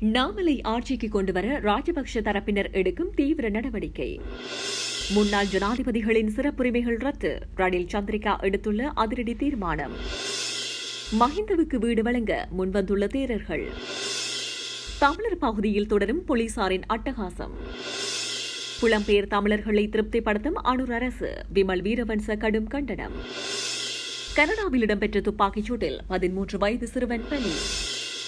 நாமலை ஆட்சிக்கு கொண்டுவர ராஜபக்ஷ தரப்பினர் எடுக்கும் தீவிர நடவடிக்கை. முன்னாள் ஜனாதிபதிகளின் சிறப்புரிமைகள் ரத்து. ரணில் சந்திரிகா எடுத்துள்ள அதிரடி தீர்மானம். மஹிந்தவுக்கு வீடு வழங்க முன்வந்துள்ள தேரர்கள். தமிழர் பகுதியில் தொடரும் போலீசாரின் அட்டகாசம். புலம்பெயர் தமிழர்களை திருப்திப்படுத்தும் அணுர் அரசு. விமல் வீரவன்ச கடும் கண்டனம். கனடாவில் இடம்பெற்ற துப்பாக்கிச் சூட்டில் பதிமூன்று வயது சிறுவன் பலி.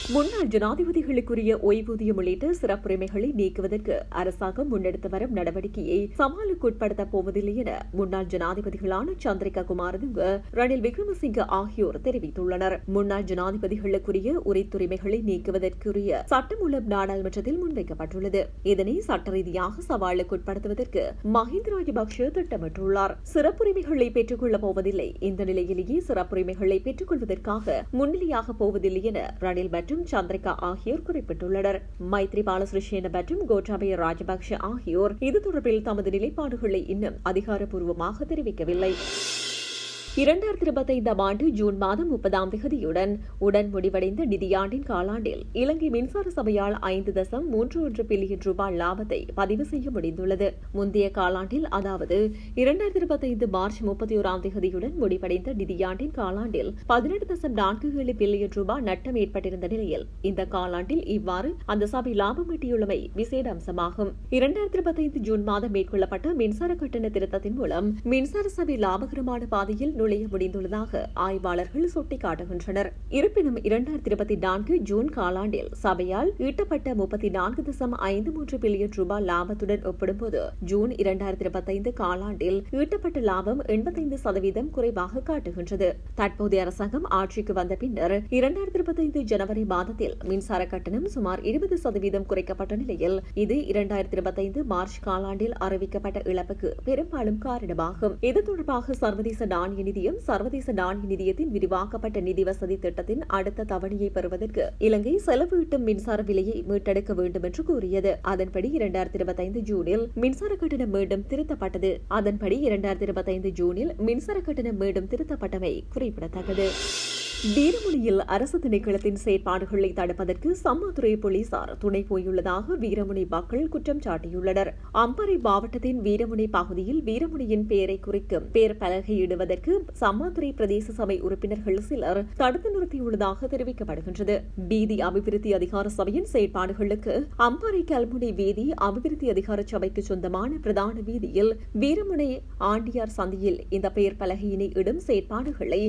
முன்னாள் ஜனாதிபதிகளுக்குரிய ஓய்வூதியம் உள்ளிட்ட சிறப்புரிமைகளை நீக்குவதற்கு அரசாங்கம் முன்னெடுத்து வரும் நடவடிக்கையை சவாலுக்குட்படுத்த போவதில்லை என முன்னாள் ஜனாதிபதிகளான சந்திரிகா குமாரதுங்க ரணில் விக்ரமசிங்க ஆகியோர் தெரிவித்துள்ளனர். முன்னாள் ஜனாதிபதிகளுக்குரிய உரித்துரிமைகளை நீக்குவதற்குரிய சட்டமூலம் நாடாளுமன்றத்தில் முன்வைக்கப்பட்டுள்ளது. இதனை சட்ட ரீதியாக சவாலுக்குட்படுத்துவதற்கு மஹிந்த ராஜபக்ஷ திட்டமிட்டுள்ளார். சிறப்புரிமைகளை பெற்றுக் கொள்ளப் போவதில்லை. இந்த நிலையிலேயே சிறப்புரிமைகளை பெற்றுக் கொள்வதற்காக முன்னிலையாக போவதில்லை என ரணில் மற்றும் சந்திரிகா ஆகியோர் குறிப்பிட்டுள்ளனர். மைத்ரிபால சிறிசேன மற்றும் கோட்டாபய ராஜபக்ஷ ஆகியோர் இது தொடர்பில் தமது நிலைப்பாடுகளை இன்னும் அதிகாரப்பூர்வமாக தெரிவிக்கவில்லை. இரண்டாயிரத்தி இருபத்தைந்தாம் ஆண்டு ஜூன் மாதம் முப்பதாம் தேதியுடன் உடன் முடிவடைந்த நிதியாண்டின் காலாண்டில் இலங்கை மின்சார சபையால் ஐந்து தசம் மூன்று ஒன்று பில்லியன் ரூபாய் லாபத்தை பதிவு செய்ய முடிந்துள்ளது. முந்தைய காலாண்டில் அதாவது இரண்டாயிரத்தி இருபத்தைந்து மார்ச் முப்பத்தி ஓராம் தேதியுடன் முடிவடைந்த நிதியாண்டின் காலாண்டில் பதினெட்டு தசம் நான்கு ஏழு பில்லியன் ரூபாய் நட்டம் ஏற்பட்டிருந்த நிலையில் இந்த காலாண்டில் இவ்வாறு அந்த சபை லாபம் ஈட்டியுள்ளமை விசேட அம்சமாகும். இரண்டாயிரத்தி இருபத்தைந்து ஜூன் மாதம் மேற்கொள்ளப்பட்ட மின்சார கட்டண திருத்தத்தின் மூலம் மின்சார சபை லாபகரமான பாதையில் நுழைய முடிந்துள்ளதாக ஆய்வாளர்கள் சுட்டிக்காட்டுகின்றனர். இருப்பினும் இரண்டாயிரத்தி இருபத்தி நான்கு ஜூன் காலாண்டில் சபையால் ஈட்டப்பட்ட முப்பத்தி நான்கு தசம் ஐந்து மூன்று பில்லியன் ரூபாய் லாபத்துடன் ஒப்பிடும்போது ஜூன் இரண்டாயிரத்தி இருபத்தைந்து காலாண்டில் ஈட்டப்பட்ட லாபம் எண்பத்தைந்து சதவீதம் குறைவாக காட்டுகின்றது. தற்போதைய அரசாங்கம் ஆட்சிக்கு வந்த பின்னர் இரண்டாயிரத்தி இருபத்தைந்து ஜனவரி மாதத்தில் மின்சார கட்டணம் சுமார் இருபது சதவீதம் குறைக்கப்பட்ட நிலையில் இது இரண்டாயிரத்தி இருபத்தைந்து மார்ச் காலாண்டில் அறிவிக்கப்பட்ட இழப்புக்கு பெரும்பாலும் காரணமாகும். இது தொடர்பாக சர்வதேச நாணய நிதி நிதியம் சர்வதேச நாணய நிதியத்தின் விரிவாக்கப்பட்ட நிதி வசதி திட்டத்தின் அடுத்த தவணையை பெறுவதற்கு இலங்கை செலவீட்டும் மின்சார விலையை மீட்டெடுக்க வேண்டும் என்று கூறியது. அதன்படி இரண்டாயிரத்தி இருபத்தைந்து ஜூனில் மின்சார கட்டணம் மீண்டும் திருத்தப்பட்டது. அதன்படி இரண்டாயிரத்தி இருபத்தைந்து ஜூனில் மின்சார கட்டணம் மீண்டும் திருத்தப்பட்டமை குறிப்பிடத்தக்கது. வீரமுனியில் அரசு திணைக்களத்தின் செயற்பாடுகளை தடுப்பதற்கு சம்மாதுறை போலீசார் துணை போயுள்ளதாக வீரமுனை மக்கள் குற்றம் சாட்டியுள்ளனர். அம்பரை மாவட்டத்தின் வீரமுனை பகுதியில் வீரமுனியின் பெயரை குறிக்கும் பெயர் பலகையிடுவதற்கு சம்மாதுறை பிரதேச சபை உறுப்பினர்கள் சிலர் தடுத்து நிறுத்தியுள்ளதாக தெரிவிக்கப்படுகின்றது. வீதி அபிவிருத்தி அதிகார சபையின் செயற்பாடுகளுக்கு அம்பாறை கல்முனை வீதி அபிவிருத்தி அதிகார சபைக்கு சொந்தமான பிரதான வீதியில் வீரமுனை ஆண்டியார் சந்தியில் இந்த பெயர் பலகையினை இடும் செயற்பாடுகளை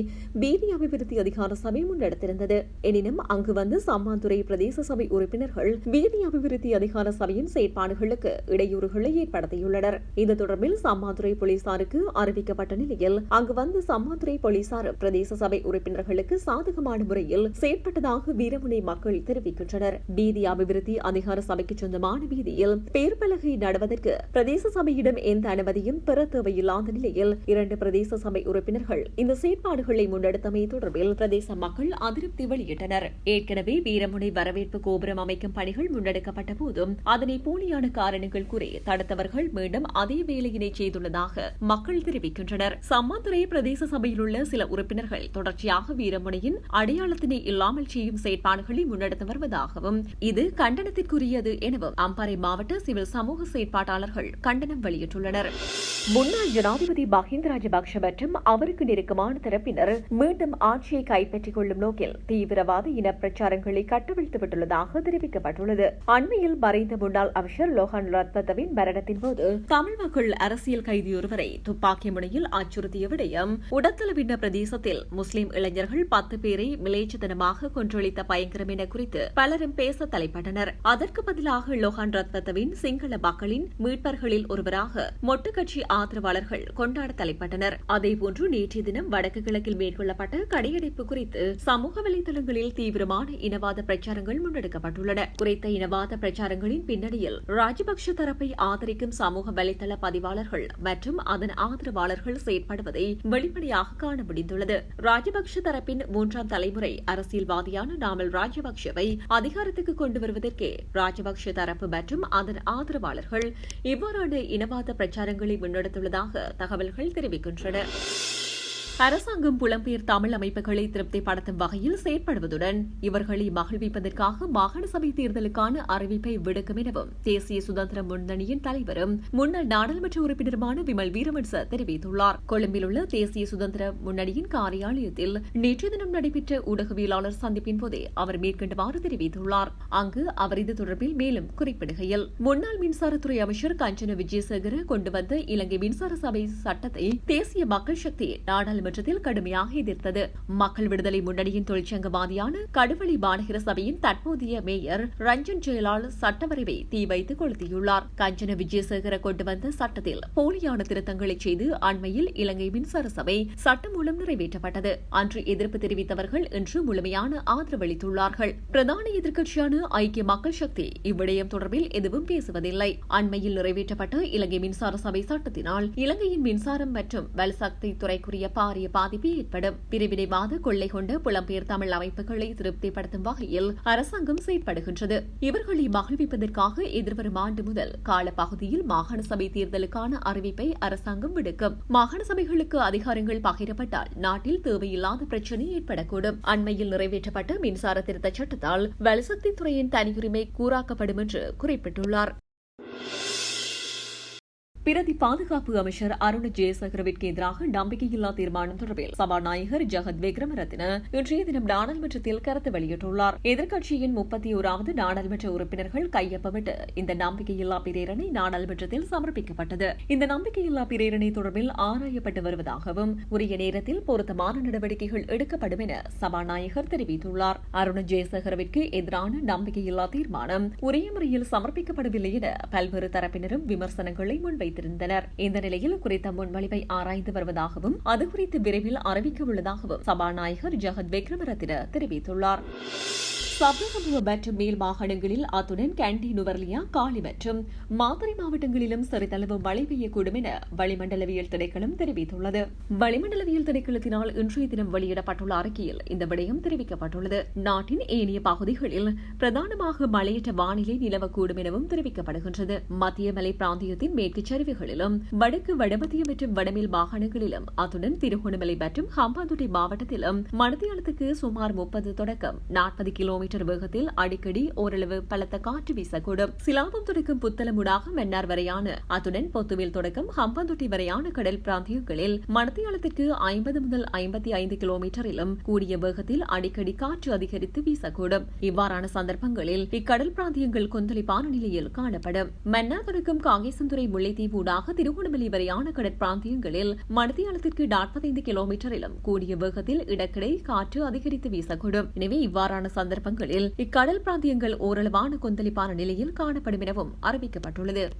வீதி அபிவிருத்தி அதிகார சபை முன்னெடுத்திருந்தது எனினும் அங்கு வந்து சம்மாந்துறை பிரதேச சபை உறுப்பினர்கள் வீதி அபிவிருத்தி அதிகார சபையின் செயற்பாடுகளுக்கு இடையூறுகளை ஏற்படுத்தியுள்ளனர். இது தொடர்பில் சம்மாந்துறை போலீசாருக்கு அறிவிக்கப்பட்ட நிலையில் அங்கு வந்து சம்மாந்துறை போலீசார் பிரதேச சபை உறுப்பினர்களுக்கு சாதகமான முறையில் செயற்பட்டதாக வீரமுனை மக்கள் தெரிவிக்கின்றனர். வீதி அபிவிருத்தி அதிகார சபைக்கு சொந்தமான வீதியில் பேர் பலகை நடுவதற்கு பிரதேச சபையிடம் எந்த அனுமதியும் பெற தேவையில்லாத நிலையில் இரண்டு பிரதேச சபை உறுப்பினர்கள் இந்த செயற்பாடுகளை முன்னெடுத்தமை தொடர்பில் பிரதேச மக்கள் அதிருப்தி வெளியிட்டனர். ஏற்கனவே வீரமுனை வரவேற்பு கோபுரம் அமைக்கும் பணிகள் முன்னெடுக்கப்பட்ட போதும் அதனை போலியான காரணங்கள் கூறி தடுத்தவர்கள் மீண்டும் அதே வேலையினை செய்துள்ளதாக மக்கள் தெரிவிக்கின்றனர். சம்மாந்துறை பிரதேச சபையில் உள்ள சில உறுப்பினர்கள் தொடர்ச்சியாக வீரமுனையின் அடையாளத்தினை இல்லாமல் செய்யும் செயற்பாடுகளை முன்னெடுத்து வருவதாகவும் இது கண்டனத்திற்குரியது எனவும் அம்பாறை மாவட்ட சிவில் சமூக செயற்பாட்டாளர்கள் கண்டனம் வெளியிட்டுள்ளனர். முன்னாள் ஜனாதிபதி மஹிந்த ராஜபக்ஷ மற்றும் அவருக்கு நெருக்கமான தரப்பினர் மீண்டும் ஆட்சியை கைப்பற்றிக் கொள்ளும் நோக்கில் தீவிரவாத இன பிரச்சாரங்களை கட்டவிழ்த்துவிட்டுள்ளதாக தெரிவிக்கப்பட்டுள்ளது. அண்மையில் மறைந்த முன்னாள் அமைச்சர் லோகான் ரத்வத்தவின் மரணத்தின் போது தமிழ் மக்கள் அரசியல் கைதியொருவரை துப்பாக்கி முனையில் அச்சுறுத்திய விடயம் உடத்தளவின பிரதேசத்தில் முஸ்லிம் இளைஞர்கள் பத்து பேரை மிலேச்சதனமாக கொன்றொழித்த பயங்கரம் என குறித்து பலரும் பேச தலைப்பட்டனர். அதற்கு பதிலாக லோகான் ரத்வத்தவின் சிங்கள மக்களின் மீட்பர்களில் ஒருவராக மொட்டு கட்சி ஆதரவாளர்கள் கொண்டாட தலைப்பட்டனர். அதேபோன்று நேற்றைய தினம் வடக்கு கிழக்கில் மேற்கொள்ளப்பட்ட கடையடைப்பு குறித்து சமூக வலைதளங்களில் தீவிரமான இனவாத பிரச்சாரங்கள் முன்னெடுக்கப்பட்டுள்ளன. குறித்த இனவாத பிரச்சாரங்களின் பின்னணியில் ராஜபக்ஷ தரப்பை ஆதரிக்கும் சமூக வலைதள பதிவாளர்கள் மற்றும் அதன் ஆதரவாளர்கள் செயற்படுவதை வெளிப்படையாக காண முடிந்துள்ளது. ராஜபக்ஷ தரப்பின் மூன்றாம் தலைமுறை அரசியல்வாதியான நாமல் ராஜபக்ஷவை அதிகாரத்துக்கு கொண்டு வருவதற்கே ராஜபக்ஷ தரப்பு மற்றும் அதன் ஆதரவாளர்கள் இவ்வாறான இனவாத பிரச்சாரங்களை முன்னெடுத்து முன்னெடுத்துள்ளதாக தகவல்கள் தெரிவிக்கின்றன. அரசாங்கம் புலம்பெயர் தமிழ் அமைப்புகளை திருப்திப்படுத்தும் வகையில் செயற்படுவதுடன் இவர்களை மகிழ்விப்பதற்காக மாகாண சபை தேர்தலுக்கான அறிவிப்பை விடுக்கும் எனவும் தேசிய சுதந்திர முன்னணியின் தலைவரும் முன்னாள் நாடாளுமன்ற உறுப்பினருமான விமல் வீரவன்ச தெரிவித்துள்ளார். கொழும்பில் உள்ள தேசிய சுதந்திர முன்னணியின் காரியாலயத்தில் நேற்று தினம் நடைபெற்ற ஊடகவியலாளர் சந்திப்பின் போதே அவர் மேற்கண்டவாறு தெரிவித்துள்ளார். அங்கு அவர் இது தொடர்பில் மேலும் குறிப்பிடுகையில் முன்னாள் மின்சாரத்துறை அமைச்சர் கஞ்சன விஜயசேகர கொண்டு வந்த இலங்கை மின்சார சபை சட்டத்தை தேசிய மக்கள் சக்தி நாடாளுமன்ற நீதிமன்றத்தில் கடுமையாக எதிர்த்தது. மக்கள் விடுதலை முன்னணியின் தொழிற்சங்கவாதியான கடுவெளி மாநகர சபையின் தற்போதைய மேயர் ரஞ்சன் ஜெயலால் சட்டவரைவை தீ வைத்து கொளுத்தியுள்ளார். கஞ்சன விஜயசேகர கொண்டு வந்த சட்டத்தில் போலியான திருத்தங்களை செய்து அண்மையில் இலங்கை மின்சார சபை சட்டம் மூலம் நிறைவேற்றப்பட்டது. அன்று எதிர்ப்பு தெரிவித்தவர்கள் இன்று முழுமையான ஆதரவளித்துள்ளார்கள் பிரதான எதிர்க்கட்சியான ஐக்கிய மக்கள் சக்தி இவ்விடயம் தொடர்பில் எதுவும் பேசுவதில்லை. அண்மையில் நிறைவேற்றப்பட்ட இலங்கை மின்சார சபை சட்டத்தினால் இலங்கையின் மின்சாரம் மற்றும் வலசக்தி துறைக்குரிய பாரிய பாரிய பாதிப்பு ஏற்படும். பிரிவினைவாத கொள்ளை கொண்ட புலம்பெயர் தமிழ் அமைப்புகளை திருப்திப்படுத்தும் வகையில் அரசாங்கம் செயற்படுகின்றது. இவர்களை மகிழ்விப்பதற்காக எதிர்வரும் ஆண்டு முதல் காலப்பகுதியில் மாகாண சபை தேர்தலுக்கான அறிவிப்பை அரசாங்கம் விடுக்கும். மாகாண சபைகளுக்கு அதிகாரங்கள் பகிரப்பட்டால் நாட்டில் தேவையில்லாத பிரச்சினை ஏற்படக்கூடும். அண்மையில் நிறைவேற்றப்பட்ட மின்சார திருத்த சட்டத்தால் வலுசக்தி துறையின் தனியுரிமை கூறாக்கப்படும் என்று குறிப்பிட்டுள்ளார். பிரதி பாதுகாப்பு அமைச்சர் அருண் ஜெயசகரவிற்கு எதிராக நம்பிக்கையில்லா தீர்மானம் தொடர்பில் சபாநாயகர் ஜெகத் விக்ரமரத்ன இன்றைய தினம் நாடாளுமன்றத்தில் கருத்து வெளியிட்டுள்ளார். எதிர்க்கட்சியின் முப்பத்தி ஓராவது நாடாளுமன்ற உறுப்பினர்கள் கையொப்பமிட்டு இந்த நம்பிக்கையில்லா பிரேரணை நாடாளுமன்றத்தில் சமர்ப்பிக்கப்பட்டது. இந்த நம்பிக்கையில்லா பிரேரணை தொடர்பில் ஆராயப்பட்டு வருவதாகவும் உரிய நேரத்தில் பொருத்தமான நடவடிக்கைகள் எடுக்கப்படும் என சபாநாயகர் தெரிவித்துள்ளார். அருண் ஜெயசகரவிற்கு எதிரான நம்பிக்கையில்லா தீர்மானம் உரிய முறையில் சமர்ப்பிக்கப்படவில்லை என பல்வேறு தரப்பினரும் விமர்சனங்களை முன்வைத்தனர் வைத்திருந்தனர். இந்த நிலையில் குறித்த முன்மொழிவை ஆராய்ந்து வருவதாகவும் அது குறித்து விரைவில் அறிவிக்க உள்ளதாகவும் சபாநாயகர் ஜெகத் விக்ரமரத்தின தெரிவித்துள்ளார். சபரகமுவ மற்றும் மேல் மாகாணங்களில் அத்துடன் கேண்டி நுவர்லியா காலி மற்றும் மாதிரி மாவட்டங்களிலும் சிறிதளவு மழை பெய்யக்கூடும் என வளிமண்டலவியல் திணைக்களம் தெரிவித்துள்ளது. வளிமண்டலவியல் திணைக்களத்தினால் இன்றைய தினம் வெளியிடப்பட்டுள்ள அறிக்கையில் இந்த விடயம் தெரிவிக்கப்பட்டுள்ளது. நாட்டின் ஏனைய பகுதிகளில் பிரதானமாக மழையற்ற வானிலை நிலவக்கூடும் எனவும் தெரிவிக்கப்படுகின்றது. மத்திய மலை பிராந்தியத்தின் மேற்கு சரிவுகளிலும் வடக்கு வடமத்திய மற்றும் வடமேல் மாகாணங்களிலும் அத்துடன் திருகோணமலை மற்றும் ஹம்பாந்தோட்டை மாவட்டத்திலும் மணித்தியாலத்துக்கு சுமார் முப்பது தொடக்கம் நாற்பது கிலோமீட்டர் மீட்டர் வேகத்தில் அடிக்கடி ஓரளவு பலத்த காற்று வீசக்கூடும். சிலாபம் தொடக்கம் புத்தளமுடாக மன்னார் வரையான அத்துடன் பொத்துவில் தொடக்கம் ஹம்பந்தொட்டி வரையான கடல் பிராந்தியங்களில் மணத்தியாலத்திற்கு ஐம்பது முதல் ஐம்பத்தி ஐந்து கிலோமீட்டரிலும் கூடிய வேகத்தில் அடிக்கடி காற்று அதிகரித்து வீசக்கூடும். இவ்வாறான சந்தர்ப்பங்களில் இக்கடல் பிராந்தியங்கள் கொந்தளிப்பான நிலையில் காணப்படும். மன்னார் தொடக்கம் காங்கேசந்துறை முல்லைத்தீவு ஊடாக திருகோணமலை வரையான கடற்பிராந்தியங்களில் மணத்தியாலத்திற்கு நாற்பத்தைந்து கிலோமீட்டரிலும் கூடிய வேகத்தில் இடக்கிடை காற்று அதிகரித்து வீசக்கூடும். எனவே இவ்வாறான சந்தர்ப்பங்கள் இடங்களில் இக்கடல் பிராந்தியங்கள் ஓரளவான கொந்தளிப்பான நிலையில் காணப்படும் எனவும் அறிவிக்கப்பட்டுள்ளது.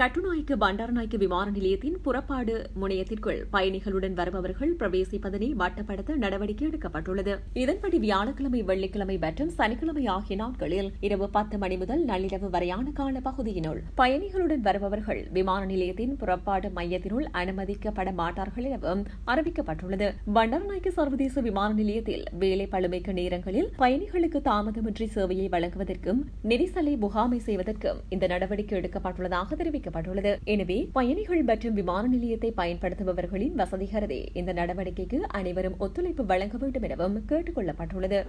கட்டுநாய்க்கு பண்டாரநாய்க்கு விமான நிலையத்தின் புறப்பாடு முனையத்திற்குள் பயணிகளுடன் வருபவர்கள் பிரவேசிப்பதனை மட்டப்படுத்த நடவடிக்கை எடுக்கப்பட்டுள்ளது. இதன்படி வியாழக்கிழமை வெள்ளிக்கிழமை மற்றும் சனிக்கிழமை ஆகிய நாட்களில் இரவு பத்து மணி முதல் நள்ளிரவு வரையான கால பகுதியினுள் பயணிகளுடன் வருபவர்கள் விமான நிலையத்தின் புறப்பாடு மையத்தினுள் அனுமதிக்கப்பட மாட்டார்கள் எனவும் அறிவிக்கப்பட்டுள்ளது. பண்டாரநாய்க்கு சர்வதேச விமான நிலையத்தில் வேலை பழுமைக்கு நேரங்களில் பயணிகளுக்கு தாமதமின்றி சேவையை வழங்குவதற்கும் நெரிசலை முகாமை செய்வதற்கும் இந்த நடவடிக்கை எடுக்கப்பட்டுள்ளதாக தெரிவித்தார் தெரிவிக்கப்பட்டுள்ளது. எனவே பயணிகள் மற்றும் விமான நிலையத்தை பயன்படுத்துபவர்களின் வசதி கருதி இந்த நடவடிக்கைக்கு அனைவரும் ஒத்துழைப்பு வழங்க வேண்டும் எனவும் கேட்டுக் கொள்ளப்பட்டுள்ளது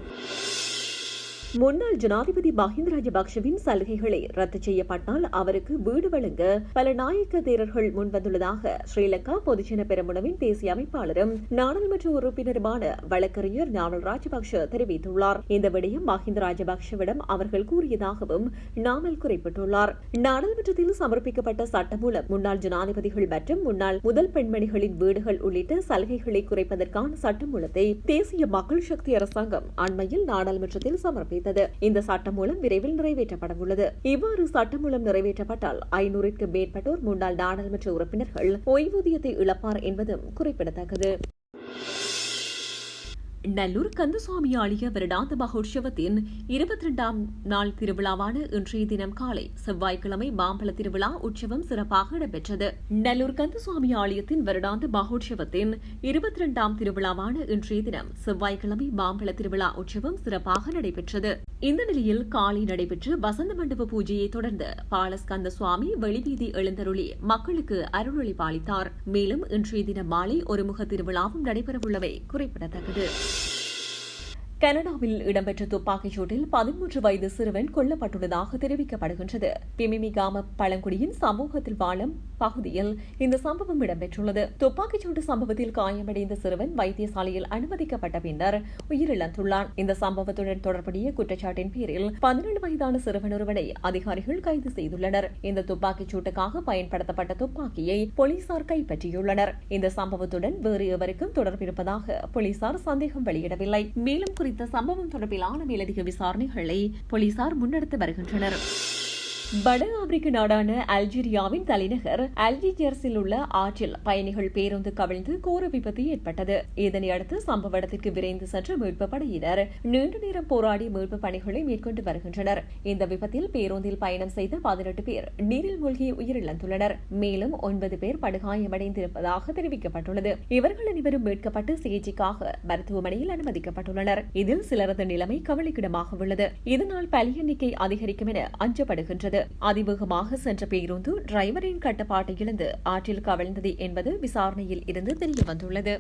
முன்னாள் ஜனாதிபதி மஹிந்த ராஜபக்சவின் சலுகைகளை ரத்து செய்யப்பட்டால் அவருக்கு வீடு வழங்க பல நாயக்க தேரர்கள் முன்வந்துள்ளதாக ஸ்ரீலங்கா பொதுஜன பெருமுனவின் தேசிய அமைப்பாளரும் நாடாளுமன்ற உறுப்பினருமான வழக்கறிஞர் நாமல் ராஜபக்ஷ தெரிவித்துள்ளார். இந்த விடயம் மஹிந்த ராஜபக்சவிடம் அவர்கள் கூறியதாகவும் நாமல் குறிப்பிட்டுள்ளார். நாடாளுமன்றத்தில் சமர்ப்பிக்கப்பட்ட சட்டம் மூலம் முன்னாள் ஜனாதிபதிகள் மற்றும் முன்னாள் முதல் பெண்மணிகளின் வீடுகள் உள்ளிட்ட சலுகைகளை குறைப்பதற்கான சட்டமூலத்தை தேசிய மக்கள் சக்தி அரசாங்கம் அண்மையில் நாடாளுமன்றத்தில் சமர்ப்பித்தது அறிவித்தது. இந்த சட்டம் மூலம் விரைவில் நிறைவேற்றப்பட உள்ளது. இவ்வாறு சட்டம் மூலம் நிறைவேற்றப்பட்டால் ஐநூறுக்கு மேற்பட்டோர் முன்னாள் நாடாளுமன்ற உறுப்பினர்கள் ஓய்வூதியத்தை இழப்பார் என்பதும் குறிப்பிடத்தக்கது. நல்லூர் கந்தசுவாமி ஆலய வருடாந்த மகோற்சவத்தின் இருபத்தி இரண்டாம் நாள் திருவிழாவான இன்றைய தினம் காலை செவ்வாய்க்கிழமை மாம்பழ திருவிழா உற்சவம் சிறப்பாக இடம்பெற்றது. நல்லூர் கந்தசுவாமி ஆலயத்தின் வருடாந்த மகோற்சவத்தின் இருபத்தி இரண்டாம் திருவிழாவான இன்றைய தினம் செவ்வாய்க்கிழமை மாம்பழ திருவிழா உற்சவம் சிறப்பாக நடைபெற்றது. இந்த நிலையில் காலை நடைபெற்ற வசந்த மண்டப பூஜையை தொடர்ந்து பாலஸ்கந்த சுவாமி வெளிவீதி எழுந்தருளி மக்களுக்கு அருளொளி பாலித்தார் மேலும் இன்றைய தினம் மாலை ஒருமுக திருவிழாவும் நடைபெறவுள்ளவை குறிப்பிடத்தக்கது. கனடாவில் இடம்பெற்ற துப்பாக்கிச்சூட்டில் பதிமூன்று வயது சிறுவன் கொல்லப்பட்டுள்ளதாக தெரிவிக்கப்படுகின்றது. பிமிமிகாம பழங்குடியின் சமூகத்தில் வாழும் பகுதியில் இந்த சம்பவம் இடம்பெற்றுள்ளது. துப்பாக்கிச்சூட்டு சம்பவத்தில் காயமடைந்த சிறுவன் வைத்தியசாலையில் அனுமதிக்கப்பட்ட பின்னர் உயிரிழந்துள்ளான். இந்த சம்பவத்துடன் தொடர்புடைய குற்றச்சாட்டின் பேரில் பதினேழு வயதான சிறுவன் ஒருவனை அதிகாரிகள் கைது செய்துள்ளனர். இந்த துப்பாக்கிச்சூட்டுக்காக பயன்படுத்தப்பட்ட துப்பாக்கியை போலீசார் கைப்பற்றியுள்ளனர். இந்த சம்பவத்துடன் வேறு எவருக்கும் தொடர்பிருப்பதாக போலீசார் சந்தேகம் வெளியிடவில்லை. மேலும் குறித்த சம்பவம் தொடர்பிலான மேலதிக விசாரணைகளை போலீசார் முன்னெடுத்து வருகின்றனர். வட ஆப்பிரிக்க நாடான அல்ஜீரியாவின் தலைநகர் அல்ஜிஜர்ஸில் உள்ள ஆற்றில் பயணிகள் பேருந்து கவிழ்ந்து கோர விபத்து ஏற்பட்டது. இதனையடுத்து சம்பவ இடத்திற்கு விரைந்து சென்ற மீட்பு படையினர் நீண்ட நேரம் போராடி மீட்பு பணிகளை மேற்கொண்டு வருகின்றனர். இந்த விபத்தில் பேருந்தில் பயணம் செய்த பதினெட்டு பேர் நீரில் மூழ்கி உயிரிழந்துள்ளனர். மேலும் ஒன்பது பேர் படுகாயமடைந்திருப்பதாக தெரிவிக்கப்பட்டுள்ளது. இவர்கள் அனைவரும் மீட்கப்பட்டு சிகிச்சைக்காக மருத்துவமனையில் அனுமதிக்கப்பட்டுள்ளனர். இதில் சிலரது நிலைமை கவலைக்கிடமாக உள்ளது. இதனால் பலி எண்ணிக்கை அதிகரிக்கும் என அஞ்சப்படுகின்றது. அதிவேகமாக சென்ற பேருந்து டிரைவரின் கட்டுப்பாட்டை இழந்து ஆற்றில் கவிழ்ந்தது என்பது விசாரணையில் இருந்து தெரியவந்துள்ளது